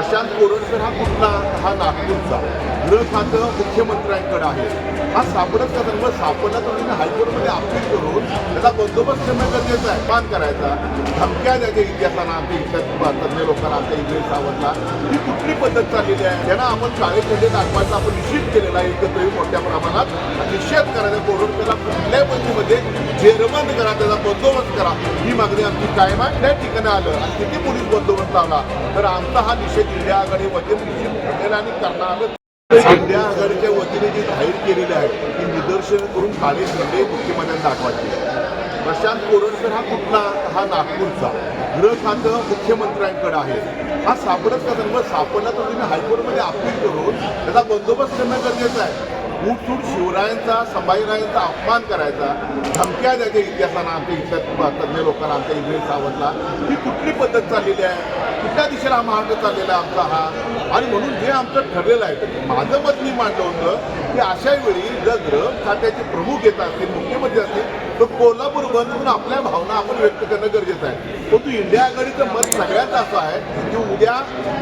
प्रशांत कोरोडकर हा कुठला हा नागपूरचा. गृह खातं मुख्यमंत्र्यांकडे आहे. हा सापडत का मग सापडला तर त्यांनी हायकोर्टमध्ये अपील करून त्याचा बंदोबस्त ठेवणं गरजेचं आहे. मान करायचा. धमक्या द्यायच्या इतिहासाला आमच्या इतिहास तज्ञ लोकांना आमच्या इंग्रज सावधला ही कुठली पद्धत चाललेली आहे? त्यांना आपण शाळेमध्ये म्हणजे दाखवायचा आपण निश्चित केलेला आहे एकत्रही मोठ्या प्रमाणात. निषेध करायचा कोरोडकरला कुठल्याही पद्धतीमध्ये? जेरबंद करा त्याचा बंदोबस्त करा. ही मागणी आमची कायम आहे. त्या ठिकाणी आलं आणि किती पोलीस बंदोबस्त लावला तर आमचा हा निषेध इंडिया आघाडी वतीने निश्चित आणि करणार. आलं इंडिया आघाडीच्या वतीने जी जाहीर केलेली आहे ती निदर्शन करून काळे झेंडे मुख्यमंत्र्यांना दाखवायची. प्रशांत कोरडकर हा कुठला? हा नागपूरचा. गृह खातं मुख्यमंत्र्यांकडे आहे. हा सापडत का मग सापडला तर तुम्ही हायकोर्टमध्ये अपील करून त्याचा बंदोबस्त करणं गरजेचं आहे. उठसूट शिवरायांचा संभाजीरायांचा अपमान करायचा धमक्या द्यायच्या इतिहासानं आमच्या इतिहास तज्ञ लोकांना आमच्या इंग्रज सावंतला. ही कुठली पद्धत चाललेली आहे? कुठल्या दिशेला हा मार्ग चाललेला आहे आमचा हा? आणि म्हणून जे आमचं ठरलेलं आहे तर माझं मत मी मांडलं होतं की अशा वेळी जर ग्रह खात्याचे प्रमुख येत असतील मुख्यमंत्री असतील तर कोल्हापूर बंद म्हणून आपल्या भावना आपण व्यक्त करणं गरजेचं आहे. परंतु इंडिया आघाडीचं मत सगळ्यात असं आहे की उद्या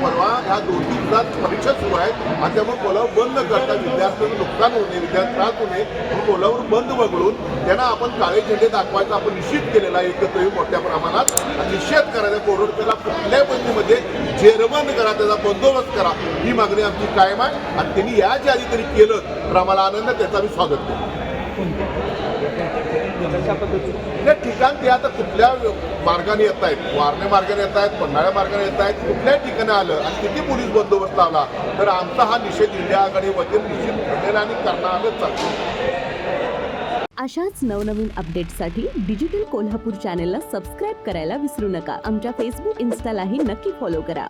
परवा ह्या दोन तीन तास परीक्षा सुरू आहेत आणि त्यामुळे कोल्हापूर बंद करता विद्यार्थ्यांना नुकसान होणे विद्यार्थी त्रास होणे म्हणून कोल्हापूर बंद वगळून त्यांना आपण काळे झेंडे दाखवायचा आपण निश्चित केलेला आहे एकत्र येऊन मोठ्या प्रमाणात. आणि निषेध करायचा कोरडकरला कुठल्या बंदीमध्ये जेरबंद करा त्याचा बंदोबस्त करा. ही मागणी आमची कायम आहे आणि त्यांनी याच्या आधी तरी केलं तर आम्हाला आनंद त्याचा मी स्वागत करतो ठिकाण ते आता कुठल्या मार्गाने येत आहेत? वारणे मार्गाने येत आहेत पन्हाळ्या मार्गाने येत आहेत कुठल्याही ठिकाणी आलं आणि किती पोलीस बंदोबस्त लावला तर आमचा हा निषेध इंडिया आघाडी वतीने निश्चित घडेल आणि करणारच चालतो अशाच नवनवीन अपडेट्ससाठी डिजिटल कोल्हापूर चॅनेलला सबस्क्राईब करायला विसरू नका. आमच्या फेसबुक इन्स्टालाही नक्की फॉलो करा.